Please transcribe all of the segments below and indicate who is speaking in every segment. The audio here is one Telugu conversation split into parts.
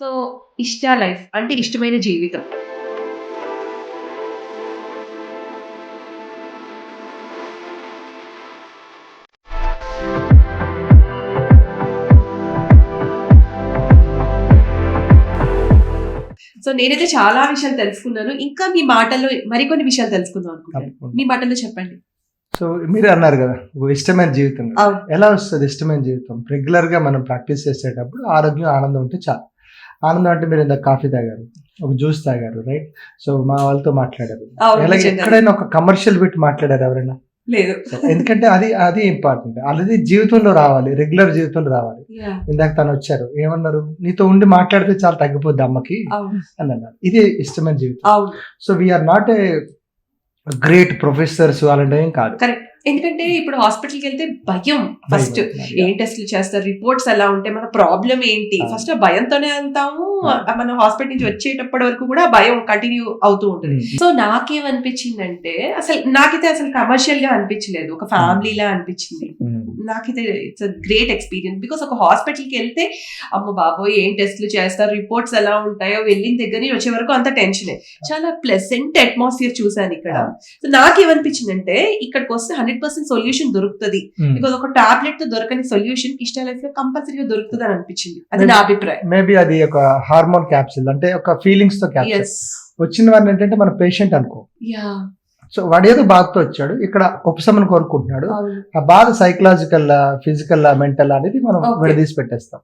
Speaker 1: సో ఇష్ట లైఫ్ అంటే ఇష్టమైన జీవితం. సో నేనైతే చాలా విషయాలు తెలుసుకున్నాను. ఇంకా మీ మాటల్లో మరికొన్ని విషయాలు తెలుసుకుందాం అనుకుంటాను
Speaker 2: తప్పకుండా.
Speaker 1: మీ మాటల్లో చెప్పండి.
Speaker 2: సో మీరు అన్నారు కదా ఇష్టమైన జీవితం. ఎలా వస్తుంది ఇష్టమైన జీవితం? రెగ్యులర్గా మనం ప్రాక్టీస్ చేసేటప్పుడు ఆరోగ్యం ఆనందం ఉంటే చాలు. ఆనందం అంటే మీరు ఇంత కాఫీ తాగారు ఒక జ్యూస్ తాగారు రైట్ సో మా వాళ్ళతో మాట్లాడారు. అలాగే. ఎక్కడైనా ఒక కమర్షియల్ బిట్ మాట్లాడారు ఎవరైనా?
Speaker 1: లేదు.
Speaker 2: ఎందుకంటే అది అది ఇంపార్టెంట్ అది జీవితంలో రావాలి రెగ్యులర్ జీవితంలో రావాలి. ఇందాక తను వచ్చారు. ఏమన్నారు? నీతో ఉండి మాట్లాడితే చాలా తగ్గిపోద్ది అమ్మకి అని అన్నారు. ఇది ఇష్టమైన జీవితం. So we are not a great professors అలాంటి ఏం కాదు.
Speaker 1: కరెక్ట్ ఎందుకంటే ఇప్పుడు హాస్పిటల్కి వెళ్తే భయం ఫస్ట్ ఏం టెస్ట్లు చేస్తారు? రిపోర్ట్స్ ఎలా ఉంటాయి మన ప్రాబ్లం ఏంటి. ఫస్ట్ ఆ భయంతోనే వెళ్తాము. మన హాస్పిటల్ నుంచి వచ్చేటప్పటి వరకు కూడా భయం కంటిన్యూ అవుతూ ఉంటుంది. సో నాకేమనిపించిందంటే అసలు నాకైతే అసలు కమర్షియల్గా అనిపించలేదు. ఒక ఫ్యామిలీ లా అనిపించింది. నాకైతే ఇట్స్ గ్రేట్ ఎక్స్పీరియన్స్ బికాస్ ఒక హాస్పిటల్కి వెళ్తే అమ్మ బాబోయ్ ఏం టెస్ట్లు చేస్తారు? రిపోర్ట్స్ ఎలా ఉంటాయో వెళ్ళిన దగ్గర నుంచి వచ్చే వరకు అంత టెన్షనే చాలా ప్లెసెంట్ అట్మాస్ఫియర్ చూసాను ఇక్కడ. సో నాకేమనిపించిందంటే ఇక్కడికి వస్తే హండ్రెడ్ పర్సెంట్ సొల్యూషన్ దొరుకుతుంది. బికాస్ ఒక టాబ్లెట్తో దొరకని సొల్యూషన్ ఇష్ట లైఫ్లో కంపల్సరీగా దొరుకుతుంది అని అనిపించింది. అది నా అభిప్రాయం.
Speaker 2: మేబీ అది ఒక హార్మోన్ క్యాప్సిల్ అంటే ఒక ఫీలింగ్స్తో క్యాప్సిల్ వచ్చిన వాడిని ఏంటంటే మన పేషెంట్ అనుకో.
Speaker 1: యా
Speaker 2: సో వాడు ఏదో బాధతో వచ్చాడు. ఇక్కడ ఉపశమనం కోరుకుంటున్నాడు. ఆ బాధ సైకలాజికల్ ఫిజికల్ మెంటల్ అనేది మనం. విడదీసి పెట్టేస్తాం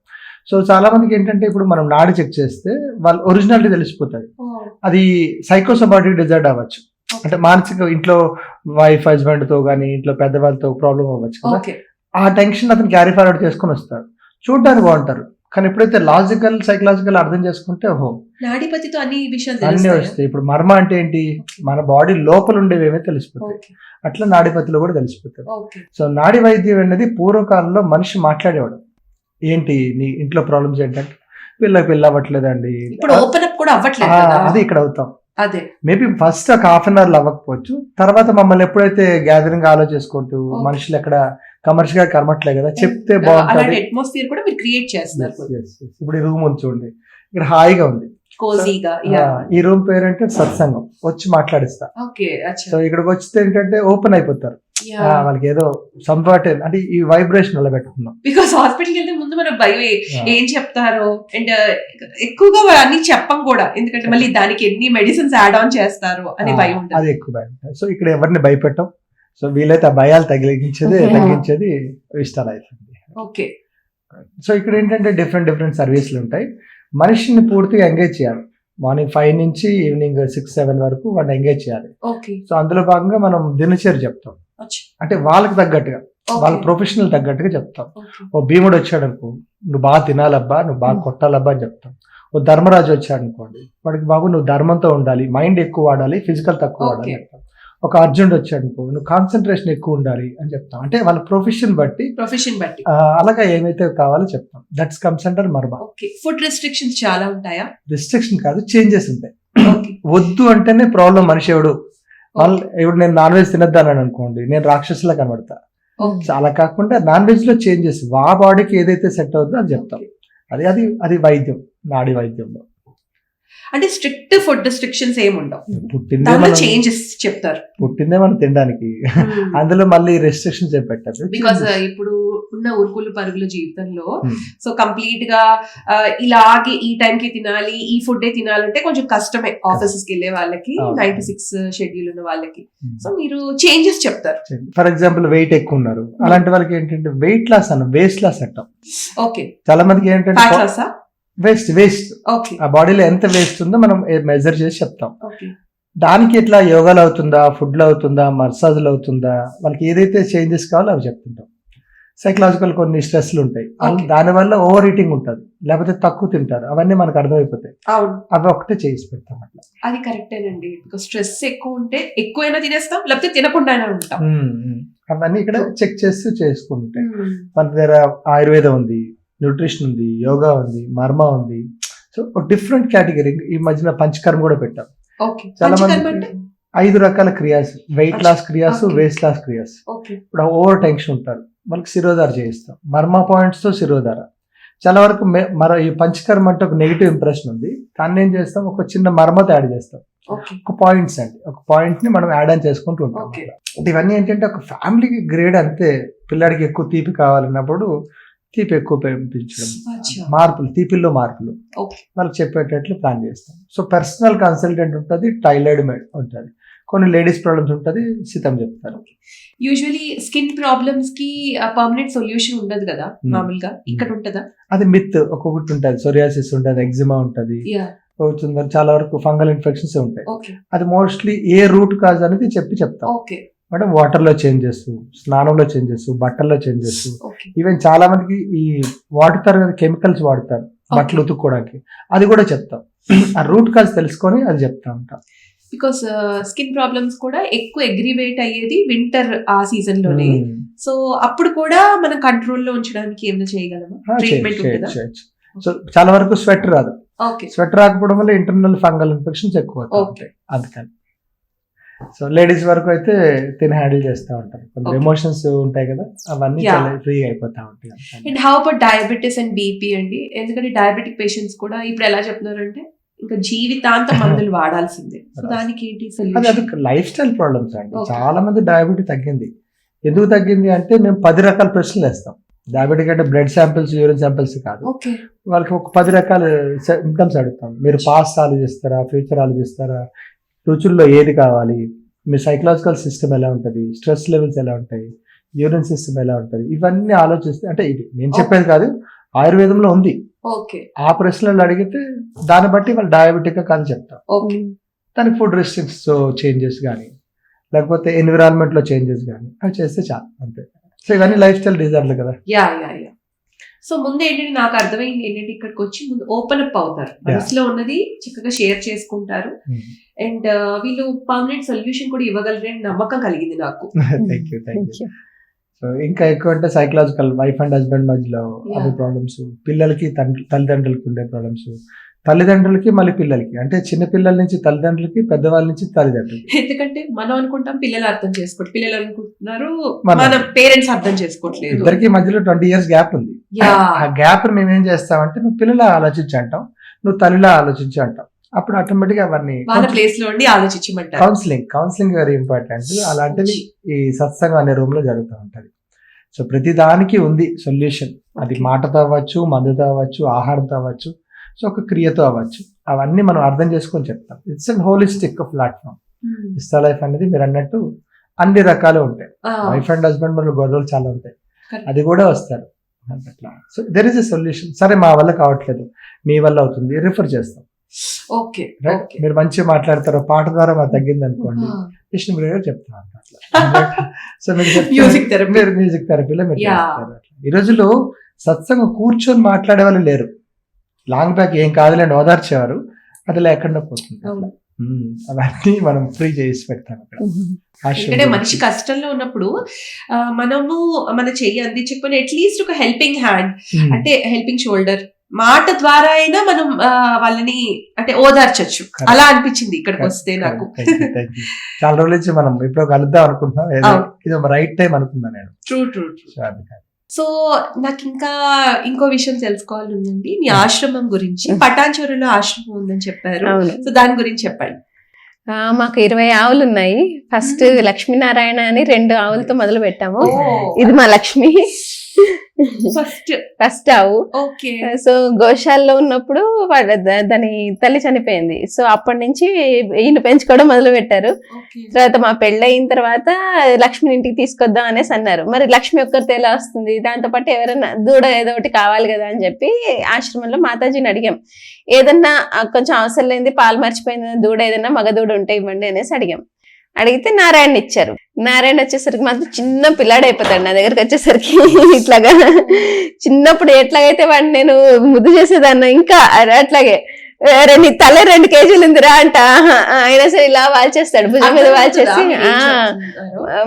Speaker 2: సో చాలా మందికి ఏంటంటే ఇప్పుడు మనం నాడి చెక్ చేస్తే వాళ్ళ ఒరిజినాలిటీ తెలిసిపోతుంది. అది సైకోసోబాటిక్ డిజైర్డ్ అవ్వచ్చు. అంటే మానసిక ఇంట్లో వైఫ్ హస్బెండ్తో కానీ ఇంట్లో పెద్దవాళ్ళతో ప్రాబ్లం అవ్వచ్చు కదా. ఆ టెన్షన్ అతను క్యారీ ఫార్వర్డ్ చేసుకొని వస్తారు చూడడానికి బాగుంటారు. కానీ ఎప్పుడైతే లాజికల్ సైకలాజికల్ అర్థం చేసుకుంటే ఓహో.
Speaker 1: నాడిపతితో అన్ని విషయాలు
Speaker 2: అన్నీ? వస్తాయి. ఇప్పుడు మర్మ అంటే ఏంటి? మన బాడీ లోపల ఉండేవేమో తెలిసిపోతాయి. అట్లా నాడిపతిలో కూడా తెలిసిపోతాయి. సో నాడి వైద్యం అనేది పూర్వకాలంలో మనిషి మాట్లాడేవాడు. ఏంటి? నీ ఇంట్లో ప్రాబ్లమ్స్ ఏంటంటే పిల్లకి పిల్ల అవ్వట్లేదండి.
Speaker 1: ఇప్పుడు ఓపెన్ అప్ కూడా అవ్వట్లేదు
Speaker 2: అది ఇక్కడ అవుతాం.
Speaker 1: అదే.
Speaker 2: మేబీ ఫస్ట్ ఒక హాఫ్ అన్ అవర్ అవ్వకపోవచ్చు. తర్వాత మమ్మల్ని ఎప్పుడైతే గ్యాదరింగ్ ఆలోచించుకుంటూ. మనుషులు ఎక్కడ కమర్షియల్గా కనమట్లే కదా చెప్తే బాగుంటుంది.
Speaker 1: అట్మాస్ఫియర్ కూడా మీరు క్రియేట్ చేస్తున్నారు.
Speaker 2: ఇప్పుడు ఈ రూమ్ ఉంది చూడండి. ఇక్కడ హాయిగా ఉంది. ఈ రూమ్ పేరు అంటే సత్సంగం. వచ్చి మాట్లాడిస్తా.
Speaker 1: ఓకే
Speaker 2: సో ఇక్కడికి వచ్చితే ఏంటంటే ఓపెన్ అయిపోతారు. వాళ్ళకి ఏదో సంఫర్ట్ అంటే ఈ వైబ్రేషన్ అలా పెట్టుకున్నాం
Speaker 1: బికాస్ హాస్పిటల్కి వెళ్తే ముందు మనం భయం. ఏం చెప్తారో అండ్ ఎక్కువగా వాళ్ళు అన్ని చెప్పం కూడా. ఎందుకంటే మళ్ళీ దానికి ఎన్ని మెడిసిన్స్ యాడ్ ఆన్ చేస్తారు అనే భయం ఉంటుంది
Speaker 2: అది ఎక్కువ భయం. సో ఇక్కడ ఎవరిని భయపెట్టం? సో వీలైతే ఆ భయాలు తగిలించేది. తగ్గించేది లైఫ్ అండి.
Speaker 1: ఓకే.
Speaker 2: సో ఇక్కడ ఏంటంటే డిఫరెంట్ డిఫరెంట్ సర్వీసులు ఉంటాయి. మనిషిని పూర్తిగా ఎంగేజ్ చేయాలి. మార్నింగ్ ఫైవ్ నుంచి ఈవినింగ్ సిక్స్ సెవెన్ వరకు వాడిని ఎంగేజ్ చేయాలి. సో అందులో భాగంగా మనం దినచర్య చెప్తాం. అంటే వాళ్ళకి తగ్గట్టుగా వాళ్ళ ప్రొఫెషనల్ తగ్గట్టుగా చెప్తాం. ఓ భీముడు వచ్చాడు అనుకో నువ్వు బాగా తినాలబ్బా నువ్వు బాగా. కొట్టాలబ్బా అని చెప్తాం. ఓ ధర్మరాజు వచ్చాడు అనుకోండి వాడికి బాబు నువ్వు ధర్మంతో ఉండాలి మైండ్ ఎక్కువ వాడాలి ఫిజికల్ తక్కువ వాడాలి. చెప్తాం. ఒక అర్జునుడు వచ్చాడు అనుకో నువ్వు కాన్సన్ట్రేషన్ ఎక్కువ ఉండాలి అని చెప్తాం. అంటే వాళ్ళ ప్రొఫెషన్ బట్టి
Speaker 1: ప్రొఫెషన్ బట్టి.
Speaker 2: అలాగా ఏమైతే కావాలో చెప్తాం. దట్స్ కమ్స్ అంటారు మర్మ.
Speaker 1: ఫుడ్ రెస్ట్రిక్షన్స్ చాలా ఉంటాయా?
Speaker 2: రిస్ట్రిక్షన్ కాదు చేంజెస్ ఉంటాయి. వద్దు అంటేనే ప్రాబ్లం మనిషి ఎవడు? వాళ్ళు ఇప్పుడు నేను నాన్ వెజ్ తినద్దానని అనుకోండి నేను రాక్షసులా కనబడతా. అలా కాకుండా నాన్ వెజ్లో చేంజెస్ ఆ బాడీకి ఏదైతే సెట్ అవుతుందో అది చెప్తాం. అది అది అది వైద్యం. నాడి వైద్యంలో.
Speaker 1: అంటే స్ట్రిక్ట్ ఫుడ్ రెస్ట్రిక్షన్స్ ఏమి ఉండవు చేంజెస్ చెప్తారు.
Speaker 2: పుట్టిందే మనం తినడానికి. అందులో మళ్ళీ రెస్ట్రిక్షన్స్ పెట్టారు
Speaker 1: బికాస్ ఇప్పుడు ఉన్న ఉరుకులు పరుగుల జీవితంలో
Speaker 2: Hmm.
Speaker 1: సో కంప్లీట్గా ఆ, ఇలాగే ఈ టైం కి తినాలి ఈ ఫుడ్ తినాలంటే కొంచెం కష్టమే ఆఫీసెస్కి వెళ్ళే వాళ్ళకి. నైన్ టు సిక్స్ షెడ్యూల్ ఉన్న వాళ్ళకి. సో మీరు చేంజెస్ చెప్తారు.
Speaker 2: ఫర్ ఎగ్జాంపుల్ వెయిట్ ఎక్కువ ఉన్నారు. అలాంటి వాళ్ళకి ఏంటంటే వెయిట్ లాస్ అన్న వేస్ట్ లాస్ అంటాం.
Speaker 1: ఓకే
Speaker 2: చాలా మందికి ఏంటంటే వేస్ట్ వేస్ట్. ఆ బాడీలో ఎంత వేస్ట్ ఉందో మనం మెజర్ చేసి చెప్తాం. దానికి ఇట్లా యోగాలు అవుతుందా ఫుడ్లో అవుతుందా మసాజ్లు అవుతుందా వాళ్ళకి ఏదైతే చేంజెస్ కావాలో అవి చెప్తుంటాం. సైకలాజికల్ కొన్ని స్ట్రెస్లు ఉంటాయి. దానివల్ల ఓవర్ ఈటింగ్ ఉంటుంది. లేకపోతే తక్కువ తింటారు. అవన్నీ మనకు అర్థమైపోతాయి. అవి ఒకటే చేసి పెడతాం అట్లా.
Speaker 1: అది కరెక్టేనండి స్ట్రెస్ ఎక్కువ ఉంటే ఎక్కువైనా తినేస్తాం లేకపోతే తినకుండా ఉంటాం.
Speaker 2: అవన్నీ ఇక్కడ చెక్ చేస్తూ చేసుకుంటాయి
Speaker 1: Hmm.
Speaker 2: మన దగ్గర ఆయుర్వేదం ఉంది. న్యూట్రిషన్ ఉంది యోగా ఉంది మర్మ ఉంది. సో డిఫరెంట్ కేటగిరీ ఈ మధ్యన పంచకర్మ కూడా పెట్టాం. చాలా మంది ఐదు రకాల క్రియాస్. వెయిట్ లాస్ క్రియాస్. వేస్ట్ లాస్ క్రియాస్. ఇప్పుడు ఓవర్ టెన్షన్ ఉంటారు. వాళ్ళకి శిరోధార చేయిస్తాం. మర్మ పాయింట్స్తో శిరోధార. చాలా వరకు మే- మర ఈ పంచకర్మ అంటే ఒక నెగిటివ్ ఇంప్రెషన్ ఉంది. దాన్ని ఏం చేస్తాం? ఒక చిన్న మరమ్మతు యాడ్ చేస్తాం. ఒక పాయింట్స్ అండి. ఒక పాయింట్ని మనం యాడ్ ఆన్ చేసుకుంటూ ఉంటాం. ఇవన్నీ ఏంటంటే ఒక ఫ్యామిలీకి గ్రేడ్ అంతే. పిల్లాడికి ఎక్కువ తీపి కావాలన్నప్పుడు తీపి ఎక్కువ పెంపించడం. మార్పులు తీపిల్లో మార్పులు. వాళ్ళకి చెప్పేటట్లు ప్లాన్ చేస్తాం. సో పర్సనల్ కన్సల్టెంట్ ఉంటుంది టైలర్డ్ ఉంటుంది. కొన్ని లేడీస్ ప్రాబ్లమ్స్ ఉంటుంది సీతం చెప్తారు.
Speaker 1: యూజువలీ స్కిన్ ప్రాబ్లమ్స్కి పర్మనెంట్ సొల్యూషన్ ఉండదు కదా. మామూలుగా? ఇక్కడ ఉంటదా?
Speaker 2: అది మిత్ ఒక్కొక్కటి ఉంటుంది. సొరియాసిస్ ఉంటుంది ఎగ్జిమా ఉంటుంది. చాలా వరకు ఫంగల్ ఇన్ఫెక్షన్స్ ఉంటాయి. అది మోస్ట్లీ ఏ రూట్ కాజ్ అనేది చెప్పి చెప్తాం.
Speaker 1: ఓకే.
Speaker 2: మేడం వాటర్లో చేంజెస్ స్నానంలో చేంజెస్ బట్టల్లో చేంజెస్ ఈవెన్ చాలా మందికి ఈ వాడుతారు కదా కెమికల్స్ వాడతారు బట్టలు ఉతుక్కోవడానికి అది కూడా చెప్తాం. ఆ రూట్ కాజ్ తెలుసుకొని అది చెప్తా ఉంటాం.
Speaker 1: బికాస్ స్కిన్ ప్రాబ్లమ్స్ కూడా ఎక్కువ అగ్రివేట్ అయ్యేది వింటర్ ఆ
Speaker 2: సీజన్లోనే.
Speaker 1: సో అప్పుడు కూడా మనం కంట్రోల్లో ఉంచడానికి ఏమైనా చేయగలమా? ట్రీట్మెంట్.
Speaker 2: సో చాలా వరకు స్వెట్ రాదు.
Speaker 1: ఓకే
Speaker 2: స్వెట్ రాకపోవడం వల్ల ఇంటర్నల్ ఫంగల్ ఇన్ఫెక్షన్స్ ఎక్కువ అందుకని. సో లేడీస్ వరకు అయితే తిని హ్యాండిల్ చేస్తూ ఉంటారు. కొంచెం. ఎమోషన్స్ ఉంటాయి కదా అవన్నీ. ఫ్రీ అయిపోతా ఉంటాయి
Speaker 1: and how about diabetes and BP అండి? ఎందుకంటే డయాబెటిక్ పేషెంట్స్ కూడా ఇప్పుడు ఎలా చెప్తున్నారంటే ఇంకా జీవితాంతం మందులు వాడాల్సిందే. సో దానికి ఏంటి సొల్యూషన్
Speaker 2: లైఫ్ స్టైల్ ప్రాబ్లమ్స్ అండి. చాలా మంది డయాబెటీ తగ్గింది. ఎందుకు తగ్గింది అంటే మేము పది రకాల ప్రశ్నలు వేస్తాం. డయాబెటిక్ అంటే బ్లడ్ శాంపిల్స్ యూరిన్ శాంపిల్స్ కాదు. వాళ్ళకి ఒక పది రకాల సిమ్టమ్స్ అడుగుతాం. మీరు పాస్ట్ ఆలోచిస్తారా ఫ్యూచర్ ఆలోచిస్తారా రుచుల్లో ఏది కావాలి? మీ సైకలాజికల్ సిస్టమ్ ఎలా ఉంటుంది? స్ట్రెస్ లెవెల్స్ ఎలా ఉంటాయి? యూరిన్ సిస్టమ్ ఎలా ఉంటుంది? ఇవన్నీ ఆలోచిస్తే అంటే ఇది నేను చెప్పేది కాదు ఆయుర్వేదంలో ఉంది.
Speaker 1: ఓకే.
Speaker 2: ఆ ప్రశ్నలు అడిగితే దాన్ని బట్టి వాళ్ళు డయాబెటిక్ కాదు చెప్తాం.
Speaker 1: ఓకే.
Speaker 2: దానికి ఫుడ్ రెస్ట్రిక్ట్స్ చేంజెస్ కానీ లేకపోతే environment లో చేంజెస్ కానీ అవి చేస్తే చాలు అంతే. సో ఇవన్నీ లైఫ్ స్టైల్ డిజార్లు కదా?
Speaker 1: Yeah yeah yeah. సో ముందు ఏంటంటే నాకు అర్థమైంది ఏంటంటే ఇక్కడికి వచ్చి ముందు ఓపెన్ అప్ అవుతారు. మనసులో ఉన్నది చక్కగా షేర్ చేసుకుంటారు. అండ్ వీళ్ళు పర్మనెంట్ సొల్యూషన్ కూడా ఇవ్వగలరని నమ్మకం కలిగింది నాకు.
Speaker 2: Thank you thank you so ఇంకా ఎక్కువ అంటే సైకలాజికల్ వైఫ్ అండ్ హస్బెండ్ మధ్యలో. అవి ప్రాబ్లమ్స్ పిల్లలకి తల్లిదండ్రులకి ఉండే ప్రాబ్లమ్స్ తల్లిదండ్రులకి మళ్ళీ పిల్లలకి. అంటే చిన్న పిల్లల నుంచి తల్లిదండ్రులకి పెద్దవాళ్ళ నుంచి తల్లిదండ్రులకి.
Speaker 1: ఎందుకంటే మనం అనుకుంటాం పిల్లలు అర్థం చేసుకోవట్లేదు పిల్లలు అనుకుంటున్నారు
Speaker 2: మనం-
Speaker 1: పేరెంట్స్ అర్థం చేసుకోవట్లేదు
Speaker 2: ఇద్దరికి మధ్యలో ట్వంటీ ఇయర్స్ గ్యాప్ ఉంది. ఆ గ్యాప్ మేము ఏం చేస్తామంటే నువ్వు పిల్లలా ఆలోచించి అంటాం నువ్వు తల్లిలా ఆలోచించి అంటాం. అప్పుడు ఆటోమేటిక్గా అవన్నీ
Speaker 1: వాళ్ళ ప్లేస్లో ఉండి ఆలోచించమంటారు.
Speaker 2: కౌన్సిలింగ్ కౌన్సిలింగ్ వెరీ ఇంపార్టెంట్ అలాంటివి ఈ సత్సంగం అనే రూమ్లో జరుగుతూ ఉంటది. సో ప్రతి దానికి ఉంది సొల్యూషన్ అది. మాటతో అవ్వచ్చు మందుతో అవ్వచ్చు ఆహారంతో అవ్వచ్చు. సో ఒక క్రియతో అవ్వచ్చు. అవన్నీ మనం అర్థం చేసుకొని చెప్తాం. It's and holistic platform. ఇస్తా లైఫ్ అనేది మీరు అన్నట్టు అన్ని రకాలు ఉంటాయి. వైఫ్ అండ్ హస్బెండ్ మన గొడవలు చాలా ఉంటాయి. అది కూడా వస్తారు. అట్లా. So there is a solution సరే మా వల్ల కావట్లేదు. మీ వల్ల అవుతుంది. రిఫర్ చేస్తాం.
Speaker 1: ఓకే.
Speaker 2: రైట్ మీరు మంచిగా మాట్లాడతారు. పాట ద్వారా మాకు తగ్గింది అనుకోండి. విష్ణు గారు చెప్తాను అట్లా. సో మీరు. మీరు మ్యూజిక్ థెరపీలో మీరు. చేస్తారు. ఈ రోజుల్లో సత్సంగం కూర్చొని మాట్లాడే వాళ్ళు లేరు. లాంగ్ బ్యాక్ ఏం కాదులేండి ఓదార్చేవారు. అది లేకుండా పోతుంది. అవన్నీ మనం ఫ్రీ చేసి పెడతాం అక్కడ.
Speaker 1: ఎందుకంటే. మనిషి కష్టంలో ఉన్నప్పుడు మనము మన చెయ్యి అందించకపోయినా అట్లీస్ట్ ఒక హెల్పింగ్ హ్యాండ్. అంటే హెల్పింగ్ షోల్డర్ మాట ద్వారా అయినా మనం వాళ్ళని అంటే ఓదార్చచ్చు. అలా అనిపించింది ఇక్కడికి వస్తే నాకు.
Speaker 2: చాలా రోజుల నుంచి మనం ఇప్పుడు కలుద్దాం అనుకుంటున్నాం. ఇది రైట్ టైం అనుకున్నాను నేను.
Speaker 1: ట్రూ ట్రూ ట్రూ
Speaker 2: సో
Speaker 1: నాకు ఇంకా ఇంకో విషయం తెలుసుకోవాలి ఉందండి మీ. ఆశ్రమం గురించి. పటాన్చూరులో ఆశ్రమం ఉందని చెప్పారు. సో దాని గురించి చెప్పండి.
Speaker 3: మాకు ఇరవై ఆవులు ఉన్నాయి ఫస్ట్. లక్ష్మీనారాయణ అని రెండు ఆవులతో మొదలు పెట్టాము. ఇది మా లక్ష్మి.
Speaker 1: ఫస్ట్
Speaker 3: ఫస్ట్ ఆవు
Speaker 1: ఓకే
Speaker 3: సో గోశాలలో ఉన్నప్పుడు దాని తల్లి చనిపోయింది. సో అప్పటి నుంచి ఈయన పెంచుకోవడం మొదలు పెట్టారు తర్వాత మా పెళ్ళయిన తర్వాత లక్ష్మిని ఇంటికి తీసుకొద్దాం అనేసి అన్నారు. మరి లక్ష్మి ఒక్కరితో ఎలా వస్తుంది? దాంతో పాటు ఎవరైనా దూడ ఏదో ఒకటి కావాలి కదా అని చెప్పి ఆశ్రమంలో మాతాజీని అడిగాం. ఏదన్నా కొంచెం అవసరం లేనిది పాలు మర్చిపోయింది దూడ ఏదన్నా మగ దూడ ఉంటే ఇవ్వండి అనేసి అడిగాం. అడిగితే నారాయణ ఇచ్చారు. నారాయణ వచ్చేసరికి మాత్రం చిన్న పిల్లాడు అయిపోతాడు నా దగ్గరికి వచ్చేసరికి. ఇట్లాగా చిన్నప్పుడు ఎట్లాగైతే వాడిని నేను ముద్దు చేసేదాన్ని ఇంకా అట్లాగే "అరే, నీ తల రెండు కేజీలు ఉందిరా అంట. అయినా సరే ఇలా వాల్చేస్తాడు భుజం మీద వాల్చేసి ఆ,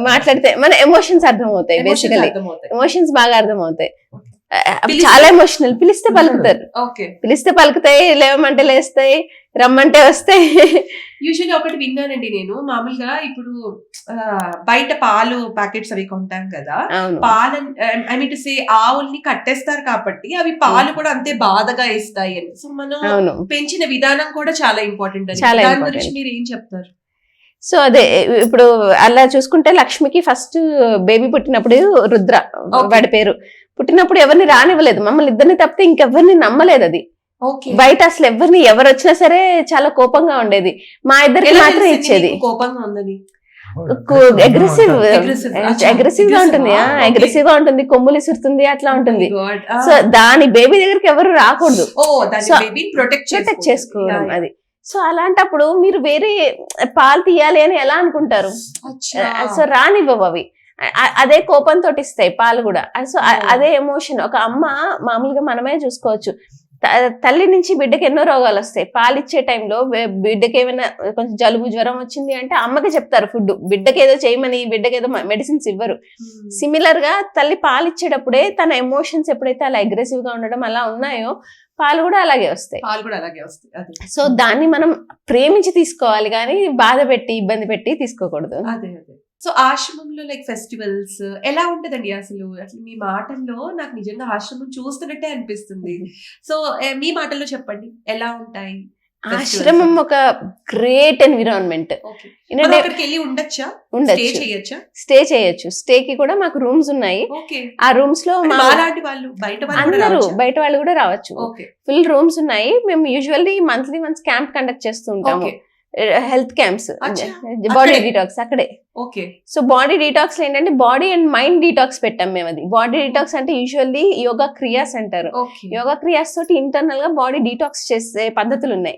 Speaker 3: మాట్లాడితే మన ఎమోషన్స్ అర్థం అవుతాయి బేసికలీ ఎమోషన్స్ బాగా అర్థం అవుతాయి చాలా ఎమోషనల్ పిలిస్తే పలుకుతారు. పిలిస్తే పలుకుతాయి లేవమంటే లేస్తాయి. రమ్మంటే వస్తే.
Speaker 1: యూజువల్లీ ఒకటి విన్నానండి నేను. మామూలుగా ఇప్పుడు బయట పాలు ప్యాకెట్స్ అవి కొంటాం కదా. పాలు ఐ మీన్ టు సే ఆవుల్ని కట్టేస్తారు కాబట్టి అవి పాలు కూడా అంతే బాధగా ఇస్తాయి అని. సో మనం పెంచిన విధానం కూడా చాలా ఇంపార్టెంట్ దాని. గురించి మీరు ఏం చెప్తారు?
Speaker 3: సో అదే ఇప్పుడు అలా చూసుకుంటే లక్ష్మికి ఫస్ట్ బేబీ పుట్టినప్పుడు రుద్ర. వాడి పేరు. పుట్టినప్పుడు ఎవరిని రానివ్వలేదు. మమ్మల్ని ఇద్దరిని తప్పితే ఇంకెవరిని నమ్మలేదు అది. బయట అసలు ఎవరిని ఎవరు వచ్చినా సరే చాలా కోపంగా ఉండేది. మా ఇద్దరికి మాత్రం ఇచ్చేది.
Speaker 1: కోపంగా ఉందని?
Speaker 3: అగ్రెసివ్గా ఉంటుంది. అగ్రెసివ్గా ఉంటుంది. కొమ్ములు ఇసురుతుంది. అట్లా ఉంటుంది.
Speaker 1: Oh God. Ah.
Speaker 3: సో దాని బేబీ దగ్గరికి ఎవరు రాకూడదు.
Speaker 1: ప్రొటెక్ట్
Speaker 3: ప్రొటెక్ట్ చేసుకోవడం. అది. సో అలాంటప్పుడు మీరు వేరే పాలు తీయాలి అని ఎలా అనుకుంటారు? సో రానివ్వవు అవి. అదే కోపంతో ఇస్తాయి పాలు కూడా. So
Speaker 1: Oh.
Speaker 3: అదే ఎమోషన్ ఒక అమ్మ మామూలుగా మనమే చూసుకోవచ్చు. తల్లి నుంచి బిడ్డకి ఎన్నో రోగాలు వస్తాయి. పాలు ఇచ్చే టైంలో బిడ్డకి ఏమైనా కొంచెం జలుబు జ్వరం వచ్చింది అంటే అమ్మకి చెప్తారు ఫుడ్. బిడ్డకి ఏదో చేయమని బిడ్డకి ఏదో మెడిసిన్స్ ఇవ్వరు. సిమిలర్గా తల్లి పాలు ఇచ్చేటప్పుడే తన ఎమోషన్స్ ఎప్పుడైతే అలా అగ్రెసివ్గా ఉండడం అలా ఉన్నాయో పాలు కూడా అలాగే వస్తాయి.
Speaker 1: పాలు కూడా అలాగే వస్తాయి.
Speaker 3: సో దాన్ని మనం ప్రేమించి తీసుకోవాలి కానీ బాధ పెట్టి ఇబ్బంది పెట్టి తీసుకోకూడదు.
Speaker 1: అదే అదే. సో ఆశ్రమంలో లైక్ ఫెస్టివల్స్ ఎలా ఉంటదండి అసలు? అసలు మీ మాటల్లో నాకు నిజంగా ఆశ్రమం చూస్తున్నట్టే అనిపిస్తుంది. సో మీ మాటల్లో చెప్పండి. ఎలా ఉంటాయి
Speaker 3: ఆశ్రమం ఒక గ్రేట్ ఎన్విరాన్మెంట్.
Speaker 1: ఉండొచ్చా స్టే
Speaker 3: ఉండొచ్చు?
Speaker 1: చేయొచ్చా
Speaker 3: స్టే చేయొచ్చు? స్టే కి కూడా మాకు రూమ్స్ ఉన్నాయి. ఆ
Speaker 1: రూమ్స్లో
Speaker 3: అందరూ? బయట వాళ్ళు కూడా రావచ్చు. ఫుల్ రూమ్స్ ఉన్నాయి. మేము usually monthly months camp conduct చేస్తూ ఉంటాము. Health camps. బాడీ? డిటాక్స్ అక్కడే?
Speaker 1: ఓకే.
Speaker 3: సో బాడీ డీటాక్స్ ఏంటంటే బాడీ అండ్ మైండ్ డీటాక్స్ పెట్టాం మేము అది. బాడీ డీటాక్స్ అంటే యూజువల్లీ యోగా క్రియాస్ అంటారు యోగా క్రియాస్ తోటి ఇంటర్నల్గా బాడీ డీటాక్స్ చేసే పద్ధతులు ఉన్నాయి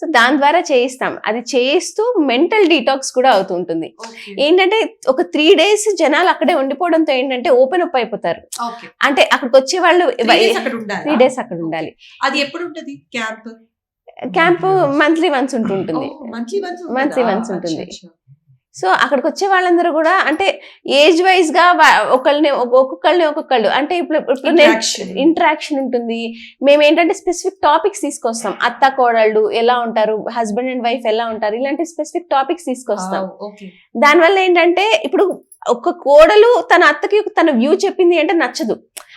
Speaker 3: సో దాని ద్వారా చేయిస్తాం. అది చేయిస్తూ మెంటల్ డీటాక్స్ కూడా అవుతుంటుంది ఏంటంటే ఒక త్రీ డేస్ జనాలు అక్కడే ఉండిపోవడంతో ఏంటంటే ఓపెన్ అప్ అయిపోతారు. అంటే అక్కడికి వచ్చే వాళ్ళు త్రీ డేస్ అక్కడ ఉండాలి.
Speaker 1: అది ఎప్పుడు ఉంటది? క్యాంప్?
Speaker 3: క్యాంప్ మంత్లీ వన్స్ ఉంటుంటుంది.
Speaker 1: మంత్లీ వన్స్
Speaker 3: Monthly once ఉంటుంది. సో అక్కడికి వచ్చే వాళ్ళందరూ కూడా అంటే ఏజ్ వైజ్గా ఒకళ్ళని ఒక్- ఒక్కొక్కళ్ళని ఒక్కొక్కళ్ళు అంటే ఇప్పుడు ఇప్పుడు ఇంటరాక్షన్ ఉంటుంది. మేము ఏంటంటే స్పెసిఫిక్ టాపిక్స్ తీసుకొస్తాం. అత్త కోడళ్ళు ఎలా ఉంటారు? హస్బెండ్ అండ్ వైఫ్ ఎలా ఉంటారు? ఇలాంటి స్పెసిఫిక్ టాపిక్స్ తీసుకొస్తాం. దానివల్ల ఏంటంటే ఇప్పుడు ఒక కోడలు తన అత్తకి తన వ్యూ చెప్పింది అంటే నచ్చదు.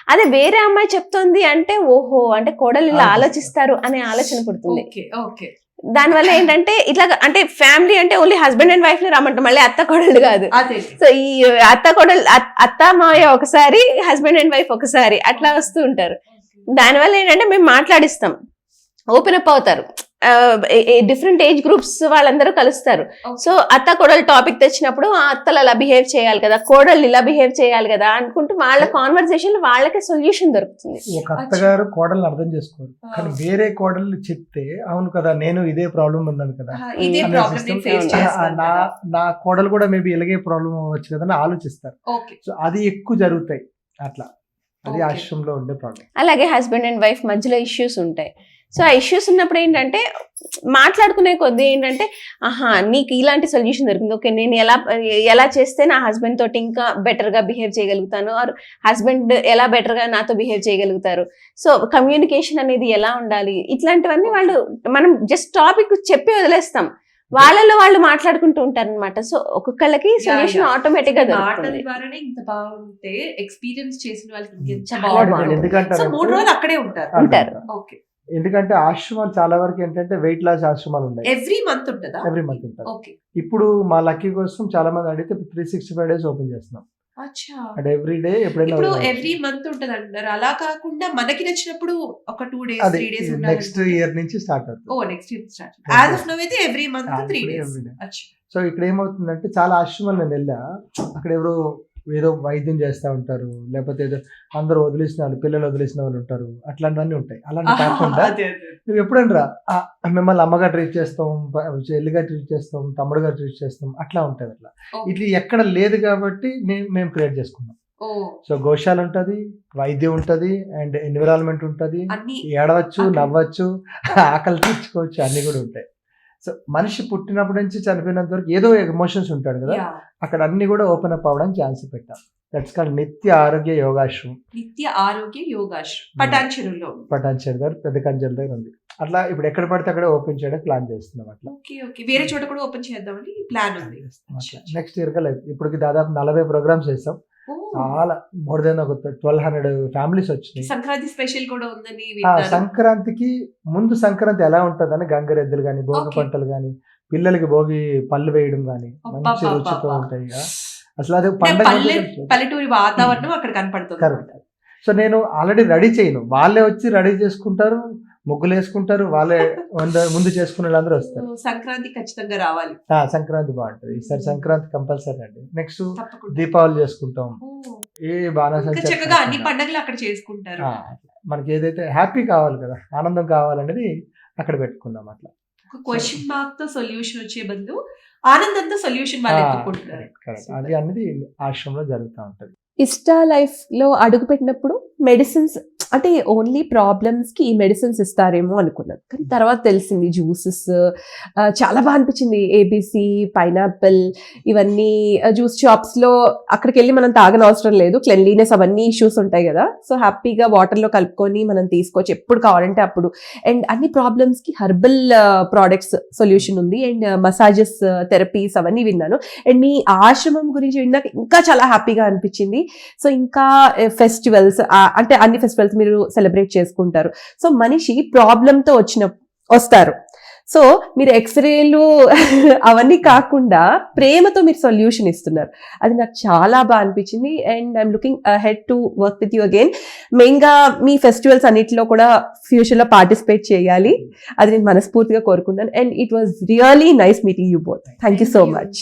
Speaker 3: అదే వేరే అమ్మాయి చెప్తోంది అంటే ఓహో అంటే కోడలు ఇలా ఆలోచిస్తారు అనే ఆలోచన పుడుతుంది. దానివల్ల ఏంటంటే ఇట్లా అంటే ఫ్యామిలీ అంటే ఓన్లీ హస్బెండ్ అండ్ వైఫ్ని రమ్మంటాం మళ్ళీ అత్త కోడలు కాదు. సో ఈ అత్త కోడలు అత్- అత్త మాయ ఒకసారి హస్బెండ్ అండ్ వైఫ్ ఒకసారి అట్లా వస్తూ ఉంటారు. దానివల్ల ఏంటంటే మేము మాట్లాడిస్తాం. ఓపెన్ అప్ అవుతారు. డిఫరెంట్ ఏజ్ గ్రూప్స్ వాళ్ళందరూ కలుస్తారు. సో అత్త కోడలు టాపిక్ తెచ్చినప్పుడు ఆ అత్తలు అలా బిహేవ్ చేయాలి కదా కోడళ్ళు ఇలా బిహేవ్ చేయాలి కదా అనుకుంటూ వాళ్ళ కాన్వర్సేషన్ వాళ్ళకే సొల్యూషన్ దొరుకుతుంది.
Speaker 2: ఒక అత్తగారు కోడల్ని అర్థం చేసుకోరు. కానీ
Speaker 1: ఆ.
Speaker 2: వేరే కోడలు చెప్తే అవును కదా నేను ఇదే ప్రాబ్లం ఉన్నాను కదా
Speaker 1: చేస్తాను
Speaker 2: నా. నా కోడలు కూడా మేబీ ఇలాగే ప్రాబ్లం అవ్వచ్చు కదా అని ఆలోచిస్తారు. సో అది ఎక్కువ జరుగుతాయి అట్లా. అది. ఆశ్రమంలో ఉండే ప్రాబ్లం
Speaker 3: అలాగే హస్బెండ్ అండ్ వైఫ్ మధ్యలో ఇష్యూస్ ఉంటాయి. సో ఆ ఇష్యూస్ ఉన్నప్పుడు ఏంటంటే మాట్లాడుకునే కొద్దీ ఏంటంటే ఆహా నీకు ఇలాంటి సొల్యూషన్ దొరికింది. ఓకే నేను ఎలా ఎలా చేస్తే నా హస్బెండ్ తోటి ఇంకా better గా బిహేవ్ చేయగలుగుతాను? ఆర్ హస్బెండ్ ఎలా better గా నాతో బిహేవ్ చేయగలుగుతారు? సో కమ్యూనికేషన్ అనేది ఎలా ఉండాలి? ఇట్లాంటివన్నీ వాళ్ళు మనం జస్ట్ టాపిక్ చెప్పి వదిలేస్తాం. వాళ్ళలో వాళ్ళు మాట్లాడుకుంటూ ఉంటారు అనమాట సో ఒక్కొక్కళ్ళకి సొల్యూషన్. ఆటోమేటిక్గా
Speaker 1: మాటల
Speaker 3: దొరుకుతుంది.
Speaker 1: ద్వారానే ఇంత బాగుంటే ఎక్స్పీరియన్స్ చేసిన వాళ్ళకి బాగుంటుంది. సో మూడు రోజులు అక్కడే ఉంటారు.
Speaker 3: ఉంటారు.
Speaker 1: ఓకే
Speaker 2: ఎందుకంటే ఆశ్రమాలు చాలా వరకు ఏంటంటే వెయిట్ లాస్ ఆశ్రమాలు ఉన్నాయి.
Speaker 1: ఎవ్రీ మంత్ ఉంటుందా?
Speaker 2: ఎవ్రీ మంత్
Speaker 1: ఓకే
Speaker 2: ఇప్పుడు మా లక్కీ కోసం చాలా మంది అడిగితే three sixty five days open చేస్తున్నాం అంటే ఎవ్రీ డే ఎప్పుడైనా.
Speaker 1: ఎవ్రీ మంత్ ఉంటది అంటారు అలా కాకుండా మనకి నచ్చినప్పుడు ఒక two days three days
Speaker 2: next year నుంచి స్టార్ట్
Speaker 1: ఓ
Speaker 2: అవుతుంది.
Speaker 1: Next year start as of now అయితే every month three days
Speaker 2: so ఇక్కడ ఏమవుతుందంటే చాలా ఆశ్రమాలు నేను వెళ్ళా. అక్కడ ఎవరో ఏదో వైద్యం చేస్తూ ఉంటారు లేకపోతే ఏదో అందరూ వదిలేసిన వాళ్ళు పిల్లలు వదిలేసిన వాళ్ళు ఉంటారు. అట్లాంటివన్నీ ఉంటాయి. అలాంటి కాకుండా నువ్వు ఎప్పుడైనా మిమ్మల్ని అమ్మగా ట్రీట్ చేస్తాం చెల్లిగా ట్రీట్ చేస్తాం తమ్ముడుగా ట్రీట్ చేస్తాం అట్లా ఉంటుంది అట్లా. ఇది ఎక్కడ లేదు కాబట్టి మేము మేము క్రియేట్ చేసుకున్నాం సో గోశాల ఉంటుంది వైద్యం ఉంటుంది అండ్ ఎన్విరాన్మెంట్ ఉంటుంది. ఏడవచ్చు నవ్వచ్చు ఆకలి తెచ్చుకోవచ్చు అన్ని కూడా ఉంటాయి. సో మనిషి పుట్టినప్పటి నుంచి చనిపోయినంత వరకు ఏదో ఎమోషన్స్ ఉంటాడు కదా. అక్కడ అన్ని కూడా ఓపెన్ అప్ అవ్వడానికి ఛాన్స్ పెట్టాం. That's call Nitya Arogya Yogashramam.
Speaker 1: నిత్య ఆరోగ్య యోగాశ్రమం. పటాన్చెరులో
Speaker 2: పటాన్చేరు దగ్గర పెద్ద కంచెల దగ్గర ఉంది. అట్లా ఇప్పుడు ఎక్కడ పడితే అక్కడ ఓపెన్ చేయడానికి ప్లాన్ చేస్తున్నాం అట్లా.
Speaker 4: ఓకే ఓకే వేరే చోట కూడా ఓపెన్ చేద్దామని ప్లాన్ ఉంది.
Speaker 2: నెక్స్ట్ ఇయర్ కల్లా ఇప్పటికి దాదాపు నలభై ప్రోగ్రామ్స్ చేస్తాం. చాలా మోర్ దెన్ ఒక ట్వెల్వ్ హండ్రెడ్ ఫ్యామిలీస్ వచ్చినాయి.
Speaker 4: సంక్రాంతి స్పెషల్ కూడా ఉందని
Speaker 2: సంక్రాంతికి ముందు సంక్రాంతి ఎలా ఉంటుందని గంగరెద్దులు కానీ భోగి. పంటలు కానీ పిల్లలకి భోగి పళ్ళు వేయడం కానీ మంచి. రుచితో ఉంటాయి. అసలు అది పండగ
Speaker 4: పల్లె పల్లెటూరి వాతావరణం అక్కడ కనపడుతుంది.
Speaker 2: కరెక్ట్. సో నేను ఆల్రెడీ రెడీ చేయను. వాళ్ళే వచ్చి రెడీ చేసుకుంటారు. ముగ్గులు వేసుకుంటారు వాళ్ళే వంద- ముందు చేసుకునే వాళ్ళందరూ వస్తారు.
Speaker 4: సంక్రాంతి ఖచ్చితంగా రావాలి.
Speaker 2: ఆ, సంక్రాంతి బాగుంటది. ఈసారి సంక్రాంతి కంపల్సరీ అండి. నెక్స్ట్ దీపావళి చేసుకుంటాం. ఏ
Speaker 4: చక్కగా అన్ని. పండగలు అక్కడ చేసుకుంటారు.
Speaker 2: మనకి ఏదైతే హ్యాపీ కావాలి కదా ఆనందం కావాలనేది అక్కడ పెట్టుకుందాం అట్లా.
Speaker 4: ఒక క్వశ్చన్ మార్క్తో సొల్యూషన్ వచ్చే బదులు ఆనందంతో సొల్యూషన్
Speaker 2: అది అనేది ఆశ్రమంలో జరుగుతూ ఉంటది.
Speaker 1: ఇష్టా లైఫ్లో అడుగు పెట్టినప్పుడు మెడిసిన్స్ అంటే ఓన్లీ ప్రాబ్లమ్స్కి ఈ మెడిసిన్స్ ఇస్తారేమో అనుకున్నాను. కానీ తర్వాత తెలిసింది జ్యూసెస్ చాలా బాగా అనిపించింది. ఏబీసీ పైనాపిల్ ఇవన్నీ జ్యూస్ షాప్స్లో అక్కడికి వెళ్ళి మనం తాగని అవసరం లేదు. క్లెన్లీనెస్ అవన్నీ ఇష్యూస్ ఉంటాయి కదా. సో హ్యాపీగా వాటర్లో కలుపుకొని మనం తీసుకోవచ్చు. ఎప్పుడు కావాలంటే అప్పుడు. అండ్ అన్ని ప్రాబ్లమ్స్కి హర్బల్ ప్రోడక్ట్స్ సొల్యూషన్ ఉంది. అండ్ మసాజెస్ థెరపీస్ అవన్నీ విన్నాను. అండ్ మీ ఆశ్రమం గురించి విన్నాక ఇంకా చాలా హ్యాపీగా అనిపించింది. సో ఇంకా ఫెస్టివల్స్ అంటే అన్ని ఫెస్టివల్స్ మీరు సెలబ్రేట్ చేసుకుంటారు. సో మనిషి ప్రాబ్లంతో వచ్చిన వస్తారు. సో మీరు ఎక్స్రేలు అవన్నీ కాకుండా ప్రేమతో మీరు సొల్యూషన్ ఇస్తున్నారు. అది నాకు చాలా బాగా అనిపించింది. And I'm looking head to work with you again. మెయిన్గా మీ ఫెస్టివల్స్ అన్నిటిలో కూడా ఫ్యూచర్లో పార్టిసిపేట్ చేయాలి. అది నేను మనస్ఫూర్తిగా కోరుకున్నాను and it was really nice meeting you both. Thank you so much